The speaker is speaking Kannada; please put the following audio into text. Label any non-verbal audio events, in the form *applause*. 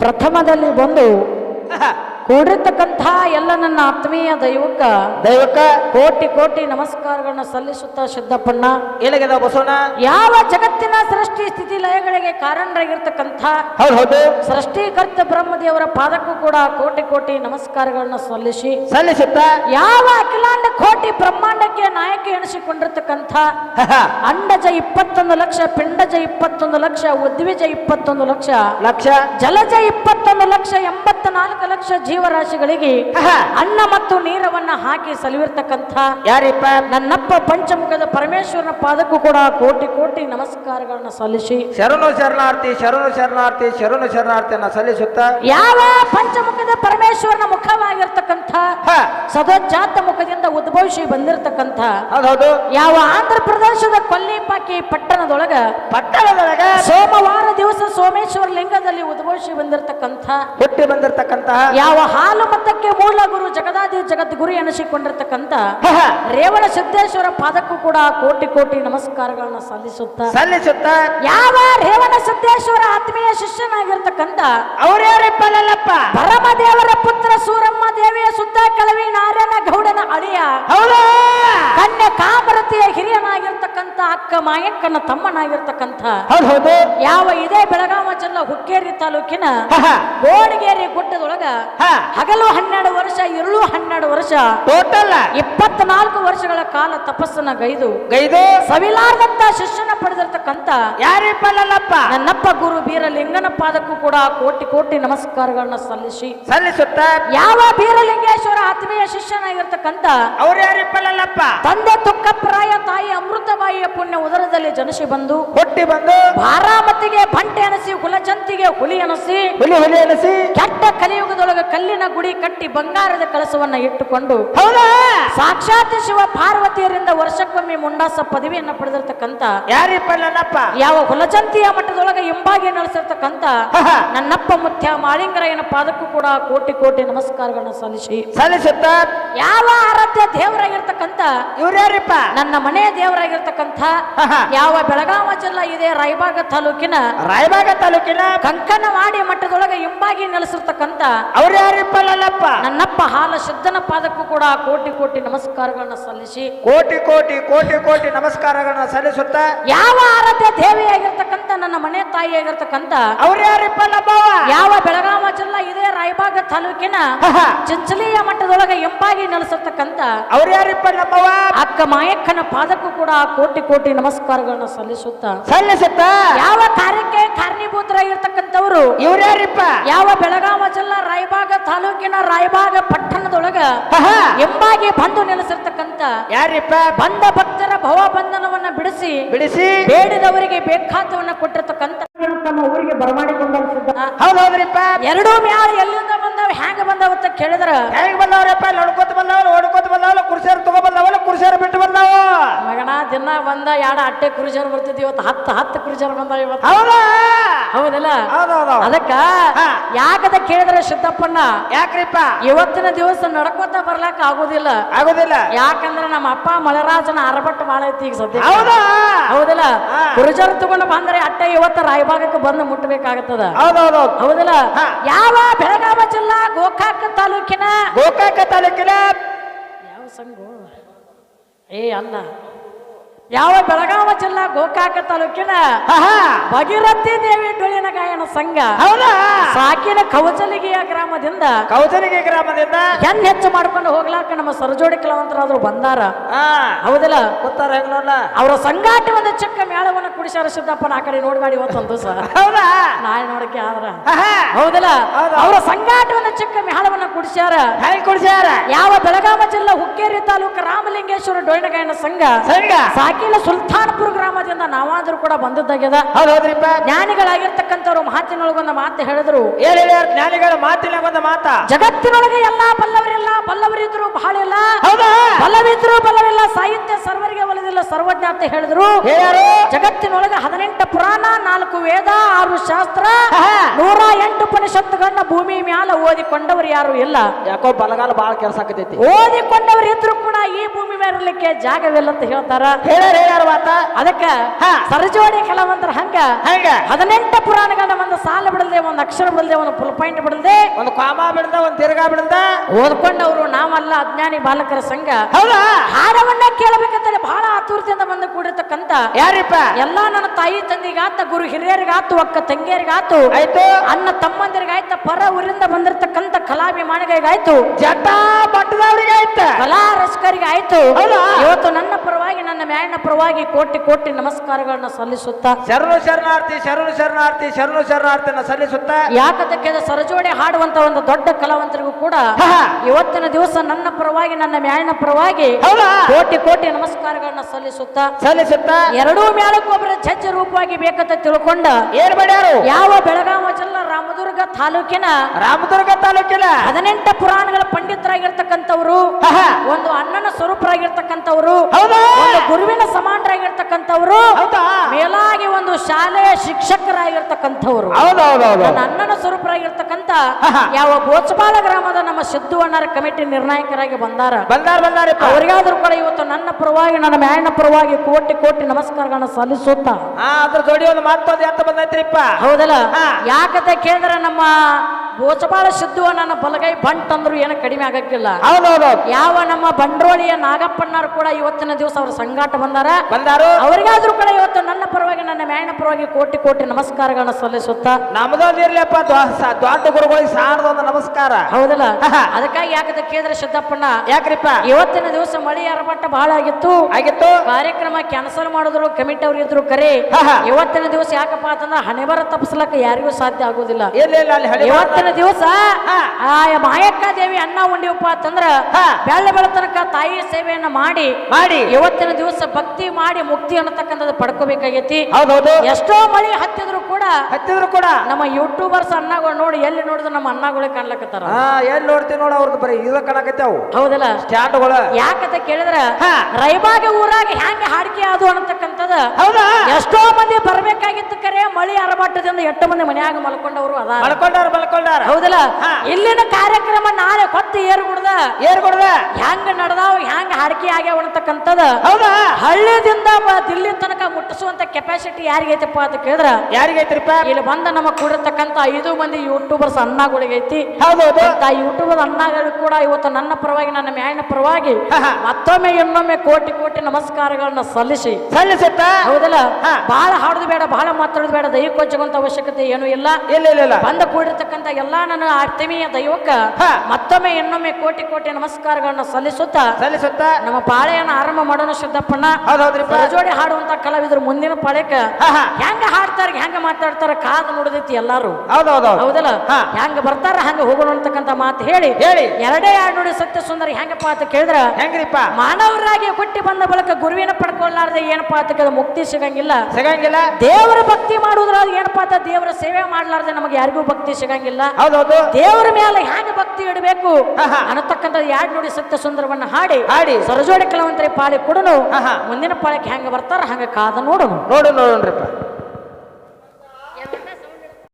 ಪ್ರಥಮದಲ್ಲಿ ಬಂದು *laughs* ಕೂಡಿರ್ತಕ್ಕಂಥ ಎಲ್ಲ ನನ್ನ ಆತ್ಮೀಯ ದೈವಕ್ಕ ದೈವಕ್ಕ ಕೋಟಿ ಕೋಟಿ ನಮಸ್ಕಾರಗಳನ್ನು ಸಲ್ಲಿಸುತ್ತಾ ಸಿದ್ದಪ್ಪಣ್ಣ. ಏನಾಗ್ಯದ ಬಸವಣ್ಣ. ಯಾವ ಜಗತ್ತಿನ ಸೃಷ್ಟಿ ಸ್ಥಿತಿ ಲಯಗಳಿಗೆ ಕಾರಣರಾಗಿರ್ತಕ್ಕಂಥ ಹೌದು ಹೌದು. ಸೃಷ್ಟಿಕರ್ತ ಬ್ರಹ್ಮದೇವರ ಪಾದಕ್ಕೂ ಕೂಡ ಕೋಟಿ ಕೋಟಿ ನಮಸ್ಕಾರಗಳನ್ನ ಸಲ್ಲಿಸಿ ಸಲ್ಲಿಸುತ್ತ. ಯಾವ ಅಖಿಲಾಂಡ ಕೋಟಿ ಬ್ರಹ್ಮಾಂಡಕ್ಕೆ ನಾಯಕ ಎಣಿಸಿಕೊಂಡಿರ್ತಕ್ಕಂಥ ಅಂಡಜ ಇಪ್ಪತ್ತೊಂದು ಲಕ್ಷ ಪಿಂಡಜ ಇಪ್ಪತ್ತೊಂದು ಲಕ್ಷ ಉದ್ವಿಜ ಇಪ್ಪತ್ತೊಂದು ಲಕ್ಷ ಲಕ್ಷ. ಜಲಜ ಇಪ್ಪತ್ತೊಂದು ಲಕ್ಷ ಎಂಬತ್ತ ನಾಲ್ಕು ಲಕ್ಷ ಜೀವರಾಶಿಗಳಿಗೆ ಅನ್ನ ಮತ್ತು ನೀರವನ್ನ ಹಾಕಿ ಸಲುವಿರ್ತಕ್ಕಂಥ ಯಾರಿಪ್ಪ? ನನ್ನಪ್ಪ ಪಂಚಮುಖದ ಪರಮೇಶ್ವರನ ಪಾದಕ್ಕೂ ಕೂಡ ಕೋಟಿ ಕೋಟಿ ನಮಸ್ಕಾರಗಳನ್ನ ಸಲ್ಲಿಸಿ. ಶರಣು ಶರಣಾರ್ಥಿ ಶರಣು ಶರಣಾರ್ಥಿ ಶರಣು ಶರಣಾರ್ಥಿಯನ್ನ ಸಲ್ಲಿಸುತ್ತ? ಯಾವ ಪಂಚಮುಖದ ಪರಮೇಶ್ವರನ ಮುಖವಾಗಿರ್ತಕ್ಕಂಥ ಸದೋಜಾತ ಮುಖದಿಂದ ಉದ್ಭವಿಸಿ ಬಂದಿರತಕ್ಕಂಥ ಹೌದು ಯಾವ ಆಂಧ್ರ ಪ್ರದೇಶದ ಕೊಲ್ಲಿಪಾಕಿ ಪಟ್ಟಣದೊಳಗ ಪಟ್ಟಣದೊಳಗ ಸೋಮವಾರ ದಿವಸ ಸೋಮೇಶ್ವರ ಲಿಂಗದಲ್ಲಿ ಉದ್ಭವಿಸಿ ಬಂದಿರತಕ್ಕಂಥ ಹುಟ್ಟಿ ಬಂದಿರತಕ್ಕಂತಹ ಯಾವ ಹಾಲು ಮತಕ್ಕೆ ಮೂಲ ಗುರು ಜಗದಾದಿ ಜಗದ್ಗುರು ಎನಿಸಿಕೊಂಡಿರ್ತಕ್ಕಂಥ ಹ, ರೇವಣ ಸಿದ್ದೇಶ್ವರ ಪಾದಕ್ಕೂ ಕೂಡ ಕೋಟಿ ಕೋಟಿ ನಮಸ್ಕಾರಗಳನ್ನ ಸಲ್ಲಿಸುತ್ತ ಸಲ್ಲಿಸುತ್ತ ಯಾವ ರೇವಣ ಸಿದ್ದೇಶ್ವರ ಆತ್ಮೀಯ ಶಿಷ್ಯನಾಗಿರ್ತಕ್ಕಂತ ಅವ್ರ ಯಾರಿಪ್ಪ ಪರಮ ಪರಮದೇವರ ಪುತ್ರ ಸೂರಮ್ಮ ದೇವಿಯ ಸುತ್ತ ಕಳವಿ ನಾರಾಯಣ ಗೌಡನ ಅಳಿಯ ಹೌದಾ. ಅಕ್ಕ ಮಾಯಕ್ಕನ ತಮ್ಮನಾಗಿರ್ತಕ್ಕಂಥ ಹೌದು ಯಾವ ಇದೇ ಬೆಳಗಾವ ಜಿಲ್ಲಾ ಹುಕ್ಕೇರಿ ತಾಲೂಕಿನ ಗೋಡಗೇರಿ ಗುಡ್ಡದೊಳಗ ಹಗಲು ಹನ್ನೆರಡು ವರ್ಷ ಇರುಳು ಹನ್ನೆರಡು ವರ್ಷ ಟೋಟಲ್ ಇಪ್ಪತ್ನಾಲ್ಕು ವರ್ಷಗಳ ಕಾಲ ತಪಸ್ಸನ್ನ ಗೈದು ಗೈದು. ಸವಿಲಾರ್ದಂತ ಶಿಷ್ಯನ ಪಡೆದಿರ್ತಕ್ಕಂತ ಯಾರಿಪ್ಪ ಲಲ್ಲಪ್ಪ ನನ್ನಪ್ಪ ಗುರು ಬೀರಲಿಂಗನ ಪಾದಕ್ಕೂ ಕೂಡ ಕೋಟಿ ಕೋಟಿ ನಮಸ್ಕಾರಗಳನ್ನ ಸಲ್ಲಿಸಿ. ಸಲ್ಲಿಸುತ್ತ? ಯಾವ ಬೀರಲಿಂಗೇಶ್ವರ ಆತ್ಮೀಯ ಶಿಷ್ಯನಾಗಿರ್ತಕ್ಕಂತ ಅವ್ರ ಯಾರಿಪ್ಪ ಲಲ್ಲಪ್ಪ ತಂದೆ ತುಕ್ಕಪ್ರಾಯ ತಾಯಿ ಅಮೃತಬಾಯಿಯ ಪುಣ್ಯ ಉದರದಲ್ಲಿ ಜನಿಸಿ ಬಂದು ಹೊಟ್ಟಿ ಬಂದು ಭಾರಾಮತಿಗೆ ಬಂಟೆ ಅನಸಿ ಹುಲಜಂತಿಗೆ ಹುಲಿ ಅನಸಿ ಹುಲಿ ಹುಲಿ ಎನಿಸಿ ಕೆಟ್ಟ ಕಲಿಯುಗದೊಳಗೆ ಕಲ್ಲಿನ ಗುಡಿ ಕಟ್ಟಿ ಬಂಗಾರದ ಕಳಸವನ್ನ ಇಟ್ಟುಕೊಂಡು ಹೌದಾ? ಸಾಕ್ಷಾತ್ ಶಿವ ಪಾರ್ವತಿಯರಿಂದ ವರ್ಷಕ್ಕೊಮ್ಮೆ ಮುಂಡಾಸ ಪದವಿಯನ್ನ ಪಡೆದಿರ್ತಕ್ಕಂತ ಯಾರಿಪ್ಪ ನನ್ನಪ್ಪ? ಯಾವ ಹುಲಜಂತಿಯ ಮಠದೊಳಗೆ ಹಿಂಬಾಗಿ ನಡೆಸಿರ್ತಕ್ಕಂತ ನನ್ನಪ್ಪ ಮುತ್ಯ ಮಾಳಿಂಗರಾಯನ ಪಾದಕ್ಕೂ ಕೂಡ ಕೋಟಿ ಕೋಟಿ ನಮಸ್ಕಾರಗಳನ್ನ ಸಲ್ಲಿಸಿ. ಸಲ್ಲಿಸುತ್ತ? ಯಾವ ಆರಾಧ್ಯ ದೇವರಾಗಿರ್ತಕ್ಕಂತ ಇವ್ರ ಯಾರಿಪ್ಪ? ನನ್ನ ಮನೆಯ ದೇವರಾಗಿರ್ತಕ್ಕಂಥ ಹ. ಯಾವ ಬೆಳಗಾವ ಜಿಲ್ಲಾ ಇದೆ ರಾಯಬಾಗ ತಾಲೂಕಿನ ರಾಯಬಾಗ ತಾಲೂಕಿನ ಕಂಕನವಾಡಿ ಮಠದೊಳಗೆ ಹಿಂಬಾಗಿ ನೆಲೆಸಿರ್ತಕ್ಕಂತ ಅವ್ರ ನನ್ನಪ್ಪ ಹಾಲ ಶುದ್ಧನ ಪಾದಕ್ಕೂ ಕೂಡ ಕೋಟಿ ಕೋಟಿ ನಮಸ್ಕಾರಗಳನ್ನ ಸಲ್ಲಿಸಿ. ಕೋಟಿ ಕೋಟಿ ಕೋಟಿ ಕೋಟಿ ನಮಸ್ಕಾರಗಳನ್ನ ಸಲ್ಲಿಸುತ್ತ ಯಾವ ಆರಾಧ್ಯ ದೇವಿಯಾಗಿರ್ತಕ್ಕಂಥ ನನ್ನ ಮನೆ ತಾಯಿಯಾಗಿರ್ತಕ್ಕಂಥ ಅವ್ರ ಯಾರಿಪ್ಪ ಲಬ್ಬವ ಯಾವ ಬೆಳಗಾವ ಜಿಲ್ಲಾ ಇದೆ ರಾಯಬಾಗ ತಾಲೂಕಿನ ಚಿಂಚಲಿಯ ಮಠದೊಳಗೆ ಎಂಬಾಗಿ ನೆಲೆಸಿರ್ತಕ್ಕಂತ ಅವ್ರ ಯಾರಿಪ್ಪ ಅಕ್ಕ ಮಾಯಕ್ಕನ ಪಾದಕ್ಕೂ ಕೂಡ ಕೋಟಿ ಕೋಟಿ ನಮಸ್ಕಾರಗಳನ್ನ ಸಲ್ಲಿಸುತ್ತ ಸಲ್ಲಿಸುತ್ತ? ಯಾವ ಕಾರ್ಯಕ್ಕೆ ಕಾರಣೀಭೂತರಾಗಿರ್ತಕ್ಕಂಥವ್ರು ಇವ್ರ್ಯಾರಿಪ್ಪ ಯಾವ ಬೆಳಗಾವ ಜಿಲ್ಲಾ ರಾಯಬಾಗ ತಾಲೂಕಿನ ರಾಯಬಾಗ ಪಟ್ಟಣದೊಳಗ. ಎಂಬಾಗಿ ಬಂದು ನೆಲೆಸಿರ್ತಕ್ಕಂಥ ಯಾರಿಪ್ಪ? ಬಂದ ಭಕ್ತರ ಭವ ಬಂಧನವನ್ನ ಬಿಡಿಸಿ ಬಿಡಿಸಿ? ಬೇಡಿದವರಿಗೆ ಬೇಕಾದವನ್ನ ಕೊಟ್ಟಿರ್ತಕ್ಕಂಥ ತಮ್ಮ ಊರಿಗೆ ಬರಮಾಡಿಕೊಂಡ ಎರಡೂ ಮ್ಯಾಲ ಎಲ್ಲಿಂದ ಬಂದವ ಹ್ಯಾಂಗ ಬಂದವ ಅಂತ ಕೇಳಿದ್ರ? ಹೆಂಗ್ ಬಂದವ್ರಪ್ಪ? ನಡ್ಕೋತ ದಿನ ಬಂದ ಎರಡು ಅಟ್ಟೆ ಕ್ರೂಜರ್ ಬರ್ತಿದ್ವಿ ಇವತ್ತು ಹತ್ತು ಹತ್ತು ಕ್ರೂಜರ್ ಬಂದ ಇವತ್ತು. ಹೌದಾ? ಹೌದಲ್ಲ? ಅದಕ್ಕ. ಯಾಕದ ಕೇಳಿದ್ರೆ ಸಿದ್ದಪ್ಪಣ್ಣ ಯಾಕ್ರಿಪ್ಪ? ಇವತ್ತಿನ ದಿವಸ ನಡ್ಕೋತ ಬರ್ಲಾಕ ಆಗುದಿಲ್ಲ. ಆಗುದಿಲ್ಲ. ಯಾಕಂದ್ರೆ ನಮ್ಮ ಅಪ್ಪ ಮಳೆರಾಜನ ಅರಬಟ್ಟು ಬಾಳ ಐತಿ ಈಗ ಸದ್ಯ ಹೌದಾ? ಹೌದಲ್ಲ. ಕುರುಜರ್ ತಗೊಂಡು ಬಂದ್ರೆ ಅಟ್ಟೆ ಇವತ್ತು ರಾಯಭಾಗಕ್ಕೆ ಬಂದು ಮುಟ್ಟಬೇಕಾಗತ್ತದ ಹೌದಲ್ಲ. ಯಾವ ಬೆಳಗಾವ ಜಿಲ್ಲಾ ಗೋಕಾಕ ತಾಲೂಕಿನ? ಗೋಕಾಕ ತಾಲೂಕಿನ? ಯಾವ ಸಂಘ? ಏ ಅಲ್ಲ. ಯಾವ ಬೆಳಗಾವ ಜಿಲ್ಲಾ ಗೋಕಾಕ ತಾಲೂಕಿನ. ಭಗೀರಥಿ ದೇವಿ ಡೊಳ್ಳಿನ ಗಾಯನ ಸಂಘ ಹೌದಾ ಸಾಕಿನ ಕವಚಲಿಗೆಯ ಗ್ರಾಮದಿಂದ ಕೌಸಲಿಗೆ ಗ್ರಾಮದಿಂದ ಹೆಣ್ ಹೆಚ್ಚು ಮಾಡ್ಕೊಂಡು ಹೋಗ್ಲಾಕ ನಮ್ಮ ಸರಜೋಡಿ ಕೆಲವಂತರಾದ್ರು ಬಂದಾರ. ಹೌದಿಲ್ಲ ಹೌದಲ್ಲ? ಕೂತಾರ ಹೆಂಗ್ ನೋಡ್ಲ? ಅವರ ಸಂಗಾಟ ಒಂದು ಚಿಕ್ಕ ಮೇಳವನ್ನ ಕುಡಿಸ್ಯಾರ ಸಿದ್ದಪ್ಪನ ಆ ಕಡೆ ನೋಡ್ಬೇಡಿ ಇವತ್ತೊಂದು ಸಹ. ಹೌದಾ? ನಾಳೆ ನೋಡಕ್ಕೆ ಆದ್ರ. ಆಹಾ. ಹೌದಲ್ಲ? ಹೌದು. ಅವರ ಸಂಗಾಟ ಒಂದು ಚಿಕ್ಕ ಮೇಳವನ್ನ ಕುಡಿಸ್ಯಾರ. ಹೆಂಗ್ ಕುಡ್ಸ್ಯಾರ? ಯಾವ ಬೆಳಗಾವಿ ಜಿಲ್ಲಾ ಹುಕ್ಕೇರಿ ತಾಲೂಕು ರಾಮಲಿಂಗೇಶ್ವರ ಡೋಣಗಾಯನ ಸಂಘ. ಸಂಘ? ಸಾಕಿನ ಸುಲ್ತಾನ್ಪುರ ಗ್ರಾಮದಿಂದ ನಾವಾದ್ರೂ ಕೂಡ ಬಂದದ್ದಾಗ್ಯದ. ಹೌದ್ ಹೌದ್ರಿಪ್ಪ. ಜ್ಞಾನಿಗಳಾಗಿರ್ತಕ್ಕಂಥವ್ರು ಮಾತಿನೊಳಗೊಂದು ಮಾತು ಹೇಳಿದ್ರು. ಏನ್ ಹೇಳ್ಯಾರ ಜ್ಞಾನಿಗಳ ಮಾತಿನ ಬಂದ ಮಾತ. ಜಗತ್ತಿನೊಳಗೆ ಎಲ್ಲಾ ಬಲ್ಲವರಿಲ್ಲ ಬಲ್ಲವರಿದ್ರು ಬಹಳ ಇಲ್ಲ ಹೌದಾ? ಬಲವಿದ್ರು ಬಲವಿಲ್ಲ ಸಾಹಿತ್ಯ ಸರ್ವರಿಗೆ ಒಲಿದಿಲ್ಲ ಸರ್ವಜ್ಞ ಅಂತ ಹೇಳಿದ್ರು. ಹೇಳ್ಯಾರು? ಜಗತ್ತಿನೊಳಗೆ ಹದಿನೆಂಟು ಪುರಾಣ ನಾಲ್ಕು ವೇದ ಆರು ಶಾಸ್ತ್ರ. ನೂರ ಎಂಟು ಉಪನಿಷತ್ತುಗಳನ್ನ ಭೂಮಿ ಮ್ಯಾಲ ಓದಿಕೊಂಡವರು ಯಾರು ಇಲ್ಲ. ಯಾಕೋ ಬಲಗಾಲ ಬಹಳ ಕೆಲಸ ಆಗತೈತಿ ಓದಿಕೊಂಡವರು ಇದ್ರು ಕೂಡ ಈ ಭೂಮಿ ಮೇಲೆ ಇರ್ಲಿಕ್ಕೆ ಜಾಗವಿಲ್ಲ ಅಂತ ಹೇಳ್ತಾರ. ಹೇಳ್ಯಾರ ಹೇಳ್ಯಾರ ಮಾತ. ಅದಕ್ಕ. ಸರಜೋಡಿ ಕಲಾವಂತರ ಹಂಗ. ಹಂಗ. ಹದಿನೆಂಟು ಪುರಾಣಗಳನ್ನ ಒಂದು ಸಾಲ ಬಿಡಲ್ದೆ ಒಂದು ಅಕ್ಷರ ಬಿಡಲ್ದೆ ಒಂದು ಫುಲ್ ಪಾಯಿಂಟ್ ಬಿಡಲ್ದೆ. ಒಂದು ಕಾಮ ಬಿಡ್ದ ಒಂದು ತಿರ್ಗಾ ಬಿಡದ. ಓದ್ಕೊಂಡವರು ನಾವಲ್ಲ ಅಜ್ಞಾನಿ ಬಾಲಕರ ಸಂಘ. ಹೌದಾ? ಹಾಡವನ್ನ ಕೇಳಬೇಕಂತ ಬಹಳ ಆತುರತೆಯಿಂದ ಬಂದು ಕೂಡಿರ್ತಕ್ಕಂತ. ಯಾರಿಪ್ಪ? ಎಲ್ಲಾ ನನ್ನ ತಾಯಿ ತಂದಿಗಾತ ಗುರು ಹಿರಿಯರಿಗಾತು ಅಕ್ಕ ತಂಗಿಯರಿಗಾತು ಆಯ್ತು. ಅನ್ನ ತಮ್ಮಂದಿರಿಗಾಯ್ತ ಪರ ಊರಿಂದ ಬಂದಿರತಕ್ಕಂತ ಕಲಾಭಿಮಾನಿಗಳಿಗಾಯ್ತು. ಜಟ ಬಟ್ಟದವ್ರಿಗೆ ಕಲಾ ಕಲಾ ರಸಿಕರಿಗೆ ಆಯ್ತು. ಇವತ್ತು ನನ್ನ ಪರವಾಗಿ ನನ್ನ ಮ್ಯಾಯನ ಪರವಾಗಿ ಕೋಟಿ ಕೋಟಿ ನಮಸ್ಕಾರಗಳನ್ನ ಸಲ್ಲಿಸುತ್ತಾ? ಶರಣು ಶರಣಾರ್ಥಿ ಶರಣು ಶರಣಾರ್ಥಿ ಶರಣು ಶರಣಾರ್ಥಿನ ಸಲ್ಲಿಸುತ್ತ? ಯಾಕದಕ್ಕೆ ಸರಜೋಡಿ ಹಾಡುವಂತ ಒಂದು ದೊಡ್ಡ ಕಲಾವಂತರಿಗೂ ಕೂಡ. ಇವತ್ತಿನ ದಿವಸ ನನ್ನ ಪರವಾಗಿ ನನ್ನ ಮ್ಯಾಯನ ಪರವಾಗಿ ಕೋಟಿ ಕೋಟಿ ನಮಸ್ಕಾರಗಳನ್ನ ಸಲ್ಲಿಸುತ್ತಾ? ಸಲ್ಲಿಸುತ್ತ? ಎರಡೂ ಮ್ಯಾಲಕ್ಕೊಬ್ಬರ ಜಜ್ಜ ರೂಪವಾಗಿ ಬೇಕಂತ ತಿಳ್ಕೊಂಡ ಏನ್ ಮಾಡ್ಯಾರು? ಯಾವ ಬೆಳಗಾವ ಜಿಲ್ಲಾ ರಾಮದುರ್ಗ ತಾಲೂಕಿನ ರಾಮದುರ್ಗ ತಾಲೂಕಿನ ಹದಿನೆಂಟು ಪುರಾಣಗಳ ಪಂಡಿತರಾಗಿರ್ತಕ್ಕಂಥವ್ರು. ಒಂದು ಅಣ್ಣನ ಸ್ವರೂಪರಾಗಿರ್ತಕ್ಕಂಥವ್ರು ಒಂದು ಗುರುವಿನ ಸಮಾನರಾಗಿರ್ತಕ್ಕಂಥವ್ರು ಮೇಲಾಗಿ ಒಂದು ಶಾಲೆಯ ಶಿಕ್ಷಕರಾಗಿರ್ತಕ್ಕಂಥವ್ರು. ನನ್ನ ಅಣ್ಣನ ಸ್ವರೂಪರಾಗಿರ್ತಕ್ಕಂಥ. ಯಾವ ಗೋಚಪಾಲ ಗ್ರಾಮದ ನಮ್ಮ ಸಿದ್ದು ಅಣ್ಣರ ಕಮಿಟಿ ನಿರ್ಣಾಯಕರಾಗಿ ಬಂದಾರ. ಬಂದಾರ ಬಂದಾರ ಅವರಿಗಾದ್ರೂ ಕೂಡ ಇವತ್ತು ನನ್ನ ಪರವಾಗಿ ನನ್ನ ಮ್ಯಾಯನ ಪರವಾಗಿ ಕೋಟಿ ಕೋಟಿ ನಮಸ್ಕಾರಗಳನ್ನ ಸಲ್ಲಿಸುತ್ತ. ಅದ್ರ ಜೋಡಿ ಒಂದು ಅಂತ ಬಂದೈತ್ರಿಪ್ಪ. ಹೌದಲ್ಲ? ಯಾಕತೆ ಯಾಕಂತ ಕೇಳಿದ್ರೆ ನಮ್ಮ ಬೋಚಪಾಳ ಸಿದ್ದು ನನ್ನ ಬಲಗೈ ಬಂಟ್ ಅಂದ್ರು ಏನು ಕಡಿಮೆ ಆಗಕ್ಕಿಲ್ಲ. ಯಾವ ನಮ್ಮ ಬಂಡ್ರೋಳಿಯ ನಾಗಪ್ಪಣ್ಣರು ಕೂಡ ಇವತ್ತಿನ ದಿವಸ ಅವರು ಸಂಗಾಟ ಬಂದಾರ? ಬಂದಾರು. ಅವರಿಗಾದ್ರೂ ಕೂಡ ಇವತ್ತು ನನ್ನ ಪರವಾಗಿ ನನ್ನ ಮ್ಯಾನ ಪರವಾಗಿ ಕೋಟಿ ಕೋಟಿ ನಮಸ್ಕಾರಗಳನ್ನ ಸಲ್ಲಿಸುತ್ತಾ? ನಮ್ದೊಂದು ಇರ್ಲಿಪ್ಪ ದೊಡ್ಡ ಗುರುಗಳಿಗೆ ಸಾಣದೊಂದು ನಮಸ್ಕಾರ. ಹೌದಲ್ಲ? ಅದಕ್ಕಾಗಿ ಯಾಕದ ಕೇಂದ್ರ ಸಿದ್ದಪ್ಪಣ್ಣ? ಯಾಕ್ರಿಪ್ಪ? ಇವತ್ತಿನ ದಿವಸ ಮಳಿ ಅರಬಟ್ಟ ಬಹಳ ಆಗಿತ್ತು. ಆಗಿತ್ತು. ಕಾರ್ಯಕ್ರಮ ಕ್ಯಾನ್ಸಲ್ ಮಾಡಿದ್ರು ಕಮಿಟಿ ಅವ್ರು ಇದ್ರು ಕರೆ. ಇವತ್ತಿನ ದಿವಸ ಯಾಕಪ್ಪ ಅಂತಂದ್ರೆ ಹಣೆಬರ ತಪ್ಪಿಸ್ಲಕ್ಕ ಯಾರಿಗೂ ಸಾಧ್ಯ ಆಗುದಿಲ್ಲ. ಇಲ್ಲ ದಿವಸ ಆ ಮಾಯಕ್ಕ ದೇವಿ ಅನ್ನ ಉಂಡಿವಪ್ಪ ಅಂತಂದ್ರ. ಬೆಳ್ಳ ಬೆಳತನಕ ತಾಯಿ ಸೇವೆಯನ್ನ ಮಾಡಿ ಮಾಡಿ. ಇವತ್ತಿನ ದಿವಸ ಭಕ್ತಿ ಮಾಡಿ ಮುಕ್ತಿ ಅನ್ನತಕ್ಕಂಥದ್ದು ಪಡ್ಕೋಬೇಕಾಗೈತಿ. ಹೌದೌದು. ಎಷ್ಟೋ ಮಳಿ ಹತ್ತಿದ್ರು ಕೂಡ ಹತ್ತಿದ್ರು ಕೂಡ. ನಮ್ಮ ಯೂಟ್ಯೂಬರ್ಸ್ ಅನ್ನಗಳು ನೋಡಿ ಎಲ್ಲಿ ನೋಡಿದ್ರು ನಮ್ಮ ಅನ್ನಗಳು ಕಾಣ್ಲಕತ್ತಾರ. ಎಲ್ಲಿ ನೋಡ್ತೀವಿ ನೋಡ ಅವ್ರದ್ದು ಬರೀ ಇದ ಕಾಣಕತ್ತೆ ಹೌದಲ್ಲ? ಸ್ಟ್ಯಾಂಡ್ಗಳು ಯಾಕಂತ ಕೇಳಿದ್ರ ರೈಬಾಗಿ ಊರಾಗಿ ಹ್ಯಾಂಗ ಹಾಡಿಕೆ ಅದು ಹೌದಾ? ಎಷ್ಟೋ ಮಂದಿ ಬರ್ಬೇಕಾಗಿತ್ತು ಕರೆ ಮಳಿ ಅರಬಟ್ಟದಿಂದ ಎಷ್ಟು ಮಂದಿ ಮನ್ಯಾಗ ಮಲ್ಕೊಂಡವರು ಅದ ಮಲ್ಕೊಂಡಾರ ಮಲ್ಕೊಂಡಾರ ಹೌದಲ್ಲ? ಇಲ್ಲಿನ ಕಾರ್ಯಕ್ರಮ ನಾಳೆ ಕೊತ್ತಿ ಏರು ಗುಡ್ದ ಹೆಂಗ್ ನಡೆದಾವ ಹೆಂಗ ಹಾಡಿಕೆ ಆಗ್ಯಾವ ಅನ್ನತಕ್ಕಂಥದ ಹೌದಾ? ಹಳ್ಳಿದಿಂದ ದಿಲ್ಲಿ ತನಕ ಮುಟ್ಟಿಸುವಂತ ಕೆಪಾಸಿಟಿ ಯಾರಿಗೈತಪ್ಪ ಅಂತ ಕೇಳಿದ್ರ? ಯಾರಿಗೈತ್ರಿಪ್ಪ? ಇಲ್ಲಿ ಬಂದ ನಮ್ಮ ಕೂಡಿರ್ತಕ್ಕಂಥ ಐದು ಮಂದಿ ಯೂಟ್ಯೂಬರ್ಸ್ ಅಣ್ಣಗಳಿಗೈತಿ. ಹೌದೌದು. ಆ ಯೂಟ್ಯೂಬರ್ ಅಣ್ಣಗಳು ಕೂಡ ಇವತ್ತು ನನ್ನ ಪರವಾಗಿ ನನ್ನ ಮ್ಯಾಯನ ಪರವಾಗಿ ಮತ್ತೊಮ್ಮೆ ಇನ್ನೊಮ್ಮೆ ಕೋಟಿ ಕೋಟಿ ನಮಸ್ಕಾರಗಳನ್ನ ಸಲ್ಲಿಸಿ. ಸಲ್ಲಿಸುತ್ತ ಹೌದಲ್ಲ? ಹಾ. ಬಹಳ ಹಾಡುದು ಬೇಡ ಬಹಳ ಮಾತಾಡೋದು ಬೇಡ ದೈವ ಕೊಚ್ಚುವಂತ ಅವಶ್ಯಕತೆ ಏನು ಇಲ್ಲ. ಇಲ್ಲ ಇಲ್ಲ ಇಲ್ಲ. ಬಂದ ಕೂಡಿರ್ತಕ್ಕಂಥ ಎಲ್ಲಾ ನನ್ನ ಆತ್ಮೀಯ ದೈವಕ್ಕ. ಮತ್ತೊಮ್ಮೆ ಇನ್ನೊಮ್ಮೆ ಕೋಟಿ ಕೋಟಿ ನಮಸ್ಕಾರಗಳನ್ನ ಸಲ್ಲಿಸುತ್ತಾ ಸಲ್ಲಿಸುತ್ತ? ನಮ್ಮ ಪಾಳೆಯನ್ನ ಆರಂಭ ಮಾಡೋಣ ಸಿದ್ದಪ್ಪಣ್ಣ ಜೋಡಿ ಹಾಡುವಂತ ಕಲಾವಿದ್ರು ಮುಂದಿನ ಪಾಳೆಕ. ಹೆಂಗ ಹಾಡ್ತಾರ ಹೆಂಗ ಮಾತಾಡ್ತಾರ ಕಾದು ನೋಡಿದೈತಿ ಎಲ್ಲಾರು. ಹೌದಲ್ಲ. ಹೆಂಗ ಬರ್ತಾರ ಹಂಗ ಹೋಗೋಣ ಅಂತಕ್ಕಂತ ಮಾತು ಹೇಳಿ. ಹೇಳಿ. ಎರಡೇ ಎರಡು ನೋಡಿ ಸತ್ಯ ಸುಂದರ ಹೆಂಗಪ್ಪ ಅಂತ ಕೇಳಿದ್ರ ಹೆಂಗ್ರಿಪ್ಪ? ಮಾನವರಾಗಿ ಹುಟ್ಟಿ ಬಂದ ಬಳಿಕ ಗುರುವಿನ ಪಡ್ಕೊಳ್ಳಾರ್ದೆ ಏನಪ್ಪಾ ಅಂತ ಕೇಳಿದ್ರೆ ಮುಕ್ತಿ ಸಿಗಂಗಿಲ್ಲ. ಸಿಗಂಗಿಲ್ಲ. ದೇವರ ಭಕ್ತಿ ಮಾಡುವುದ್ರಾಗ ಏನಪ್ಪಾ ಅಂತ ದೇವರ ಸೇವೆ ಮಾಡ್ಲಾರ್ದೆ ನಮಗೆ ಯಾರಿಗೂ ಭಕ್ತಿ ಸಿಗಂಗಿಲ್ಲ. ಹೌದೌದು. ದೇವರ ಮೇಲೆ ಹ್ಯಾಂಗ ಭಕ್ತಿ ಇಡಬೇಕು. ಅನ್ನತಕ್ಕಂಥ ಯಾಡ್ ನೋಡಿ ಸತ್ಯ ಸುಂದರವನ್ನ ಹಾಡಿ. ಹಾಡಿ. ಸರಜೋಡಿ ಕೆಲವಂತರಿ ಪಾಳಿ ಕೊಡನು. ಮುಂದಿನ ಪಾಳಕ್ಕೆ ಹೆಂಗ ಬರ್ತಾರ ಹಂಗ ಕಾದ ನೋಡು ನೋಡು ನೋಡೋಣ್ರಿಪ್ಪ